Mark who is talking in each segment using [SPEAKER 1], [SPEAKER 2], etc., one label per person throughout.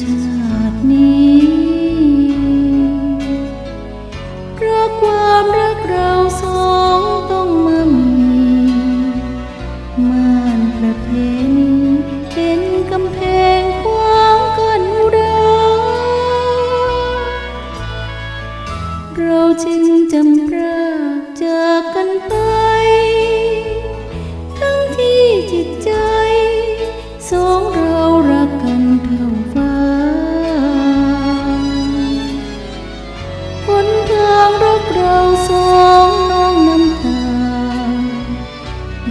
[SPEAKER 1] ชาตินี้ เพราะความรักเราสองต้องมามีมานประเพณีเป็นกำแพงความกันเราเราจึงจำพระจากกันไป ทั้งที่จิตใจสอง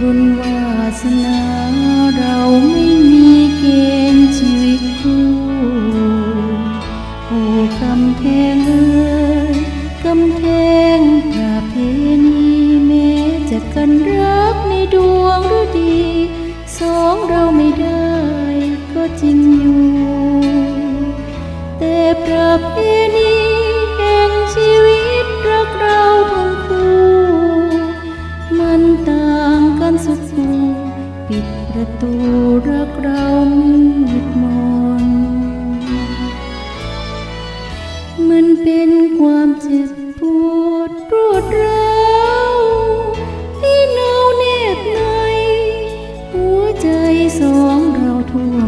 [SPEAKER 1] บุญวาสนาเราไม่มีเกณฑ์ชีวิตคู่โอ้กำแพงเอ้ยกำแพงประเพณีแม้จะกันรักในดวงฤดี สองเราไม่ได้ ปิดประตูรักเรามืดมน มันเป็นความเจ็บปวดรวดร้าวที่เนาแนบใน หัวใจสองเราท่วม